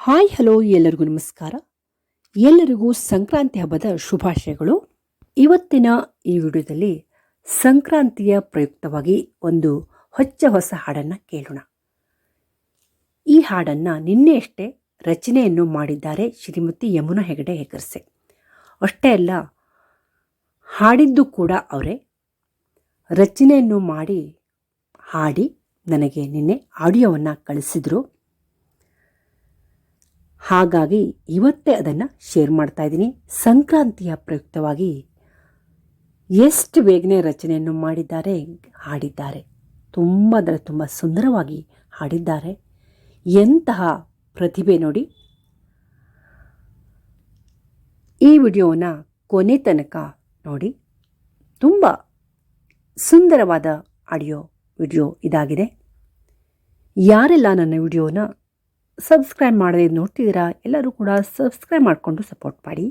Hi, hello, ಎಲ್ಲರಿಗೂ ನಮಸ್ಕಾರ. ಎಲ್ಲರಿಗೂ ಸಂಕ್ರಾಂತಿ ಹಬ್ಬದ ಶುಭಾಶಯಗಳು. ಇವತ್ತಿನ ಈ ವಿಡಿಯೋದಲ್ಲಿ ಸಂಕ್ರಾಂತಿಯ ಪ್ರಯುಕ್ತವಾಗಿ ಒಂದು ಹೊಚ್ಚ ಹೊಸ ಹಾಡನ್ನು ಕೇಳೋಣ. ಈ ಹಾಡನ್ನು ನಿನ್ನೆಯಷ್ಟೇ ರಚನೆಯನ್ನು ಮಾಡಿದ್ದಾರೆ ಶ್ರೀಮತಿ ಯಮುನಾ ಹೆಗಡೆ ಹೆಗರ್ಸೆ ಅಷ್ಟೇ ಅಲ್ಲ, ಹಾಡಿದ್ದು ಕೂಡ ಅವರೇ. ರಚನೆಯನ್ನು ಮಾಡಿ ಹಾಡಿ ನನಗೆ ನಿನ್ನೆ ಆಡಿಯೋವನ್ನು ಕಳಿಸಿದರು. ಹಾಗಾಗಿ ಇವತ್ತೇ ಅದನ್ನು ಶೇರ್ ಮಾಡ್ತಾ ಇದ್ದೀನಿ. ಸಂಕ್ರಾಂತಿಯ ಪ್ರಯುಕ್ತವಾಗಿ ಎಷ್ಟು ಬೇಗನೆ ರಚನೆಯನ್ನು ಮಾಡಿದ್ದಾರೆ, ಹಾಡಿದ್ದಾರೆ. ತುಂಬ ಅಂದರೆ ತುಂಬ ಸುಂದರವಾಗಿ ಹಾಡಿದ್ದಾರೆ. ಎಂತಹ ಪ್ರತಿಭೆ ನೋಡಿ. ಈ ವಿಡಿಯೋನ ಕೊನೆ ತನಕ ನೋಡಿ. ತುಂಬ ಸುಂದರವಾದ ಆಡಿಯೋ ವಿಡಿಯೋ ಇದಾಗಿದೆ. ಯಾರೆಲ್ಲ ನನ್ನ ವಿಡಿಯೋನ ಸಬ್ಸ್ಕ್ರೈಬ್ ಮಾಡದೆ ನೋಡ್ತಿದ್ದೀರಾ, ಎಲ್ಲರೂ ಕೂಡ ಸಬ್ಸ್ಕ್ರೈಬ್ ಮಾಡಿಕೊಂಡು ಸಪೋರ್ಟ್ ಮಾಡಿ.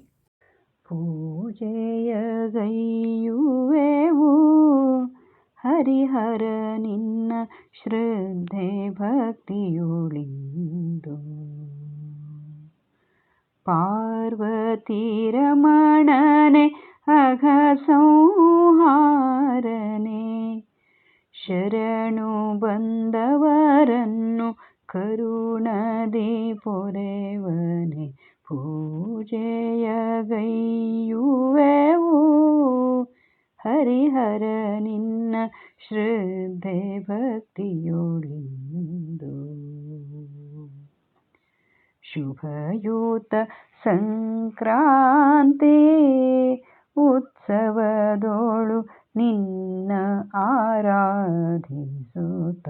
ಪೂಜೆಯ ಗೈಯುವೆವು ಹರಿಹರ ನಿನ್ನ ಶ್ರದ್ಧೆ ಭಕ್ತಿಯುಳಿಂದು. ಪಾರ್ವತಿ ರಮಣನೆ ಅಘ ಸಂಹಾರನೆ, ಶರಣು ಬಂದವರನ್ನು ಕರುಣದಿ ಪೊರೆವನೆ ಪೂಜೆಯ ಗೈಯುವೆವು. ಹರಿಹರ ನಿನ್ನ ಶ್ರದ್ಧೆ ಭಕ್ತಿಯೊಳಿಂದು. ಶುಭಯುತ ಸಂಕ್ರಾಂತಿ ಉತ್ಸವದೋಳು ನಿನ್ನ ಆರಾಧಿಸುತ್ತ.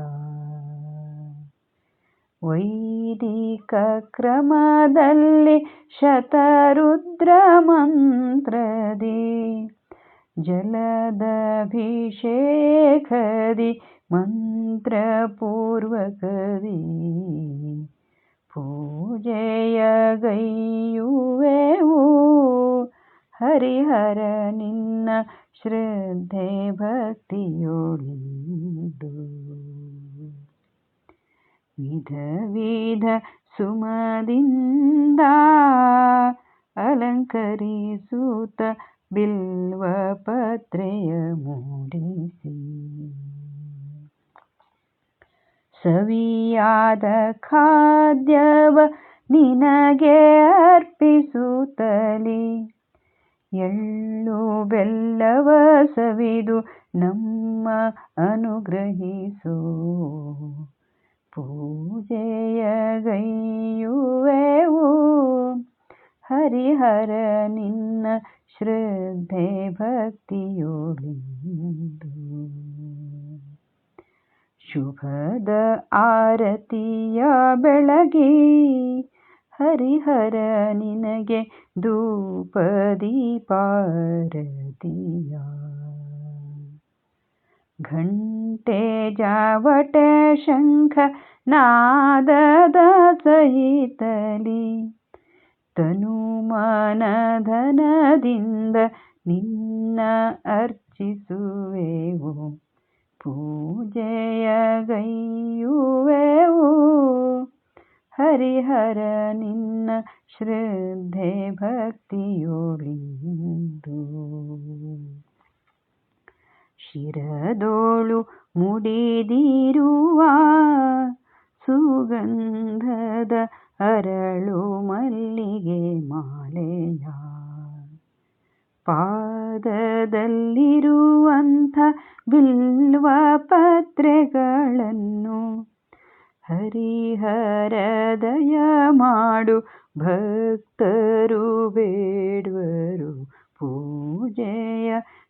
ವೈದಿಕ ಕ್ರಮದಲ್ಲಿ ಶತರುದ್ರ ಮಂತ್ರದಿ ಜಲದಭಿಷೇಕದಿ ಮಂತ್ರಪೂರ್ವಕದಿ ಪೂಜೆಯ ಗೈಯುವೆವು. ಹರಿಹರ ನಿನ್ನ ಶ್ರದ್ಧೆ ಭಕ್ತಿಯೊಳಿದು. ವಿಧ ವಿಧ ಸುಮದಿಂದ ಅಲಂಕರಿಸುತ್ತ ಬಿಲ್ವ ಪತ್ರೆಯ ಮೂಡಿಸಿ. ಸವಿಯಾದ ಖಾದ್ಯವ ನಿನಗೆ ಅರ್ಪಿಸುತ್ತಲಿ. ಎಳ್ಳು ಬೆಲ್ಲವ ಸವಿದು ನಮ್ಮ ಅನುಗ್ರಹಿಸೋ. ಪೂಜೆಯ ಗೈಯುವೆವು ಹರಿಹರ ನಿನ್ನ ಶ್ರದ್ಧೆ ಭಕ್ತಿಯೊಳಿಂದು ಶುಭದ ಆರತಿಯ ಬೆಳಗಿ ಹರಿಹರ ನಿನಗೆ ಧೂಪ ದೀಪಾರತಿಯ ಘಂಟೆ ಜಾವಟೆ ಶಂಖ ನಾದದ ಸಹಿತಲಿ ತನುಮನಧನದಿಂದ ನಿನ್ನ ಅರ್ಚಿಸುವೆವು. ಪೂಜೆಯ ಗೈಯುವೆವು. ಹರಿಹರ ನಿನ್ನ ಶ್ರದ್ಧೆ ಭಕ್ತಿಯೊಳಿಂದು ಶಿರದೋಳು ಮುಡಿದಿರುವ ಸುಗಂಧದ ಅರಳು ಮಲ್ಲಿಗೆ ಮಾಲೆಯ ಪಾದದಲ್ಲಿರುವಂಥ ಬಿಲ್ವ ಪತ್ರೆಗಳನ್ನು ಹರಿಹರದಯ ಮಾಡು ಭಕ್ತರು ಬೇಡುವರು ಪೂಜೆಯ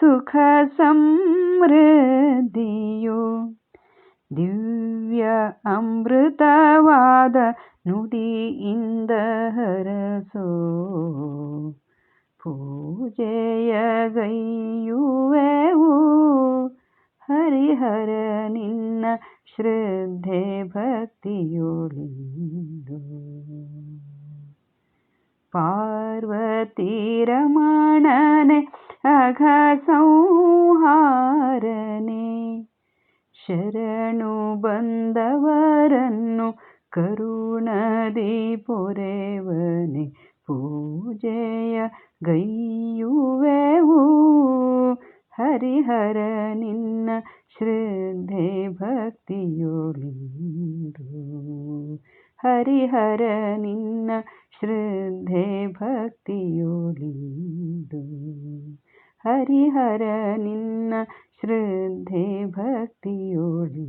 ಸುಖ ಸಮೃದ್ಧಿಯು ದಿವ್ಯ ಅಮೃತವಾದ ನುಡಿಯಿಂದ ಹರಸೋ ಪೂಜೆಯ ಗೈಯುವೆವು ಹರಿಹರ ನಿನ್ನ ಶ್ರದ್ಧೆ ಭಕ್ತಿಯೊಳಿಂದು ಪಾರ್ವತಿ ರಮಣನೆ ಅಘ ಸಂಹಾರನೆ ಶರಣು ಬಂದವರನ್ನು ಕರುಣದಿ ಪೊರೆವನೆ ಪೂಜೆಯ ಗೈಯುವೆವು. ಹರಿಹರ ನಿನ್ನ ಶ್ರದ್ಧೆ ಭಕ್ತಿಯೊಳಿಂದು ಹರಿಹರ ನಿನ್ನ ಶ್ರದ್ಧೆ ಭಕ್ತಿಯೊಳಿಂದು ഹരിഹര നിന്ന ശ്രദ്ധെ ഭക്തിയോടി